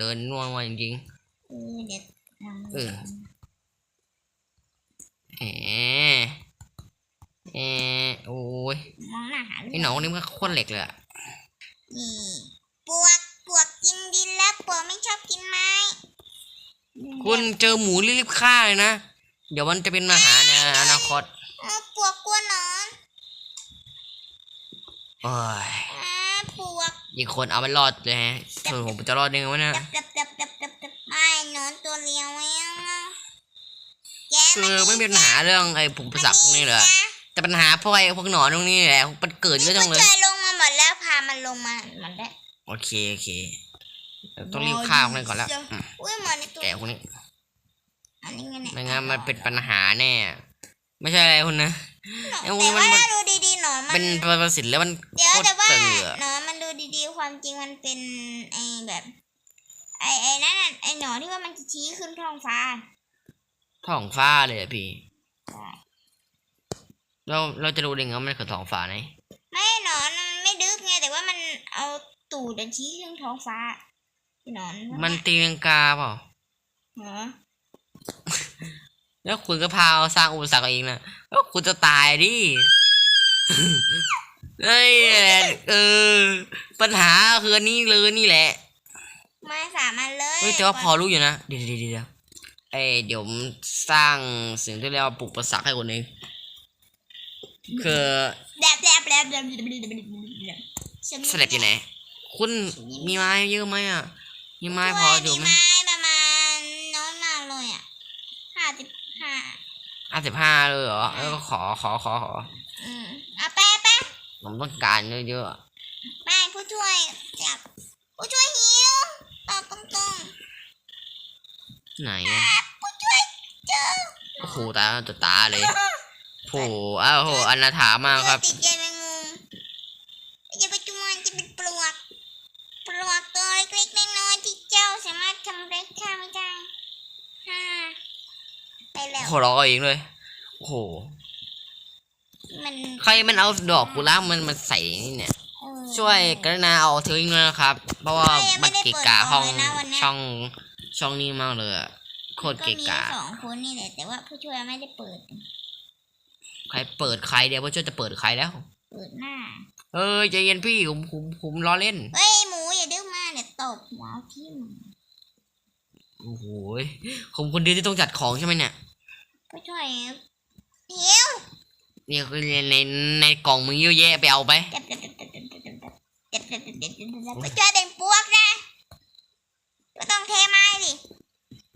เดินนัวมาจริงเออเดี๋ยวทำเออๆแหมเออโอ้ยมองหน้าหาเรื่ไอ้หนองคนนี้มันก็โคตรเหล็กเลยอะนี่ปวกปวกกินดินแล้วปวกไม่ชอบกินไม้คุณเจอหมูรีบฆ่าเลยนะ เดี๋ยวมันจะเป็นมหาในอนาคตเออปวกกลัวหนอน โอ้ยอ่าป วกอีกคนเอาไปรอดเลยฮะส่วนผมจะรอดยังไงวะเนี่ยดับดับดับดับดับดับไม่หนอนตัวเลี้ยวไม่เอาแกคือไม่มีปัญหาเรื่องไอ้ผงประสักพวกนี้เลยอะแต่ปัญหาพวกไอ้พวกหนอนตรงนี้แหละมันเกิดเยอะจังเลยผู้ชายลงมาหมดแล้วพามันลงมาหมดแล้วโอเคโอเคเดี๋ยวต้องรีบฆ่าคนนี้ก่อนแล้วอืมอุ้ยหมอนในตัวแกคนนี้อันนี้ไงเนี่ยไม่งั้นมันเป็นปัญหาแน่ไม่ใช่อะไรคุณนะไอ้พวกนี้แต่มันว่ามันถ้าดูดีๆหนอนมันเป็นประสิทธิ์แล้วมันเดี๋ยวโคตรแต่ว่าเสือหนอนมัน ดูดีๆ ความจริงมันเป็นไอ้แบบ ไอ้ไอ้นั่นน่ะไอ้หนอนที่ว่ามันจะชี้ขึ้นท้องฟ้าท้องฟ้าเลยอะพี่เราเราจะรู้ได้ไงว่ามันคือท้องฟ้าไหนไม่หนอนมันไม่ดึกไงแต่ว่ามันเอาตูดอะชี้ขึ้นท้องฟ้าหนอนมันตีลังกาเปล่าเหรอแล้วคุณก็พาเอาสร้างอุปสรรคเองนะแล้วคุณจะตายดิ เฮ้ยเออ ปัญหาคืออันนี้เลยนี่แหละมาสามอันเลยเฮ้ยแต่ว่าพอรู้อยู่นะเดี๋ยวเดี๋ยวเดี๋ยวเดี๋ยวเอ้ยเดี๋ยวผมสร้างสิ่งที่เรียกว่าปลูกประสักให้คนเองคือแดบแดบแดบแดบแดบแดบแดบแดบสลับอยู่ไหน คุณมีไม้เยอะไหมอะ มีไม้พออยู่ไหมมีไม้ประมาณน้อยมากเลยอะห้าสิบห้าห้าสิบห้าเลยเหรอเออขอขอขอขอ อืมเอาแป๊ะแป๊ะ ผมต้องการเยอะแป้งผู้ช่วยจับผู้ช่วยหิวตอบตรงๆ ไหนอะๆผู้ช่วยเจอโอ้โหตาจะตาเลยโหอ้าวโหอนาถามากครับติดใจแมงมุมอย่าไปจุมันจะเป็นปลวกปลวกตัวเล็กๆน้อยๆที่เจ้าสามารถทำได้ข้าไม่ได้ฮ่าไปแล้วโหร้องเอาเองเลยโอ้โห มันใครมันเอาดอกกุหลาบมันมาใส่นี่เนี่ย เออช่วยกรุณาเอาทิ้งด้วยนะครับ เพราะว่าใช่ยังไม่มันได้เกะกะเปิดห้องเลยนะวันเนี้ยช่องช่องนี้มากเลยอะโคตรก็เกะ มีกะสองคนนี่แหละแต่ว่าผู้ช่วยไม่ได้เปิด ใครเปิดใครเดี๋ยวว่าช่วยจะเปิดใครแล้ว เปิดหน้า เออใจเย็นพี่ผมผมผมล้อเล่น เฮ้ยหมูอย่าดื้อมากเดี๋ยวตบหัวเอาทิ่มโอ้โหยผมคนเดียวที่ต้องจัดของใช่ไหมเนี่ย ผู้ช่วยเดี๋ยว นี่คือในในในกล่องมึงเยอะแยะไปเอาไปไปช่วยเป็นพวกนะก็ต้องเทไม้ดิ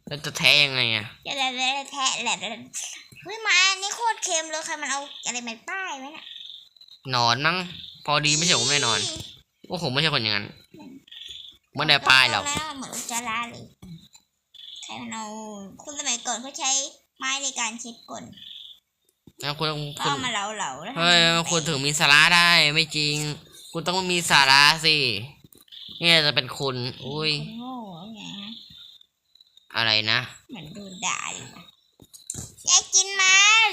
แล้วจะแทยังไงอะจะแทะแหละเฮ้ยมาอันนี้โคตรเค็มเลยใครมันเอาอะไรมาป้ายไว้น่ะนอนมั้งพอดีไม่ใช่ผมไม่นอนว่าผมไม่ใช่คนอย่างนั้นมันได้ป้ายหรอกเหมือนจาราเลยใครมันเอาคุณสมัยก่อนเขาใช้ไม้ในการเช็ดก้น แล้วคุณก็คุณเอามาเหลาๆแล้วเฮ้ยคุณถึงมีสาระได้ไม่จริง คุณต้องมีสาระสิเนี่ยจะเป็นคุณ อุ้ยคนโง่ไงฮะอะไรนะเหมือนโดนด่าอยู่นะอยากกินมัน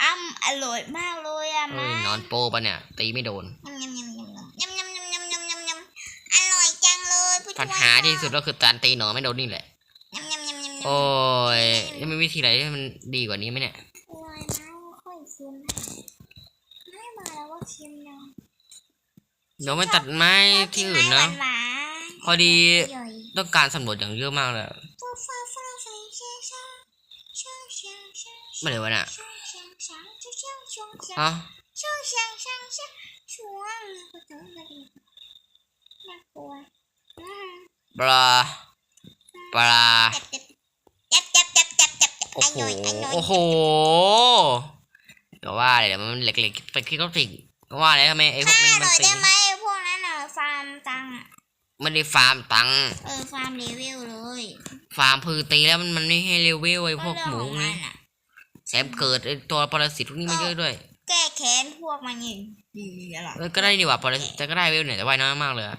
อ้ำอร่อยมากเลยอะเอ้มายนอนโปปะเนี่ย ตีไม่โดน ยำยำยำยำยำยำยำยำยำยำยำอร่อยจังเลยผู้ช่วยปัญหาที่สุดก็คือการตีหนอนไม่โดนนี่แหละ ยำยำยำยำยำโอ้ยยังมีวิธีอะไรที่มันดีกว่านี้ไหมเนี่ย โอ้ยน้ำค่อยเค็มไม่ มาแล้วว่าเค็มเนาะเดี๋ยวไม่ตัดไม้ที่อื่นนะ หวานพอดีๆย่อยต้องการสำรวจอย่างเยอะมากเลยฟ้าฟ้าฟ้าฟ้าฟ้าฟ้าฟ้าฟ้าฟ้าไม่เลยวันน่ะช่างช่างช่างช่างช่างช่างช่างฮะช่างช่างช่างช่างช่วงก็ต้องมาดีน่ากลัวอืมปลาปลาจับจับจับจับจับจับจับโอ้อันโหหน่อยอันหน่อยโอ้โหเดี๋ยวว่าเลยเดี๋ยวมันเหล็กๆไปคิดก็ติก ว่าเลยทำไมไอ้พวกฆ่านี้หมันน่อยตีได้ไหมพวกนั้นน่ะฟาร์มตังค์อะไม่ได้ฟาร์มตังค์เออฟาร์มเลเวลเลย ฟาร์มพือตีแล้วมันมันไม่ให้เลเวลไอ้พวกเรื่องหมูของนี่มันอะแถมเกิดไอ้ตัวปรสิตพวกนี้มาเยอะด้วย แก้แค้นพวกมันอย่างดีอะไรเออก็ได้ดีกว่าปรสิตแต่ก็ได้เวลเนี่ยแต่ว่ายน้อยมากเลยอะ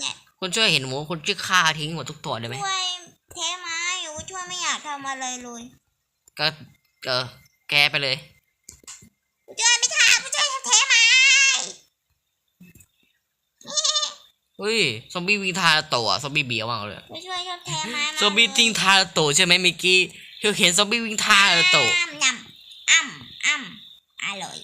เนี่ยคุณช่วยเห็นหมูคุณช่วยฆ่าทิ้งหมดทุกตัวได้ไหมช่วยเทไม้อยู่ช่วยไม่อยากทำอะไรเลย ก็เออแกไปเลยช่วยไม่ทำช่วย เทไม้เฮ้ยซอมบี้วิ่งทาโตะอะซอมบี้เบียวมากเลยช่วยช่วยชอบแทนไม้มาซอมบี้ทิ้งทาโตะใช่ไหมเมื่อกี้เธอเห็นซอมบี้วิ่งทาโตะอ้ำยำอ้ำอ้ำอร่อย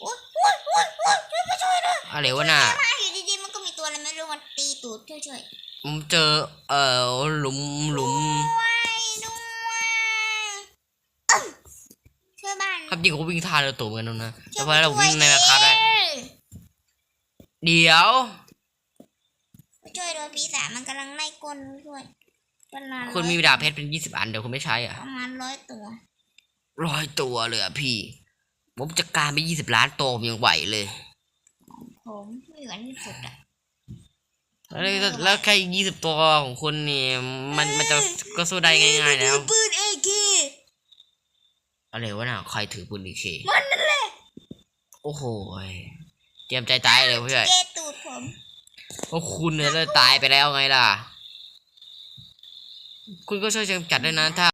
โอ๊ยโอ๊ยโอ๊ยโอ๊ยช่วยมาช่วยด้วยอะไรวะน่ะมาอยู่ดีๆมันก็มีตัวอะไรไม่รู้มันตีตูดช่วยช่วยผมเจอเอ่อหลุมหลุมด้วยด้วยอ้ำช่วยบ้านครับจริงผมวิ่งทาโตะเหมือนกันนะแต่พอเราวิ่งในแมปครับได้ช่วยเดี๋ยว ช่วยด้วยปีศาจมันกำลังไล่ก้นด้วยประมาณคุณมีดาบเพชรเป็นยี่สิบอันเดี๋ยวคุณไม่ใช้อะประมาณร้อยตัวร้อยตัวเลยอะพี่ ผมจะการไปยี่สิบล้านตัวผมยังไหวเลย ผมไม่เหมือนที่สุดอะ แล้วแล้วแค่ยี่สิบตัวของคุณนี่มันมันจะก็สู้ได้ง่ายๆแล้ว ปืนเอเคอะไรวะน่ะใครถือปืนดีเคมันนั่นแหละ โอ้โหยเตรียมใจตายเลยเพื่อน เกตูดผม เพราะคุณเนี่ยได้ตายไปแล้วไงล่ะ คุณก็ช่วยจัดด้วยนะถ้า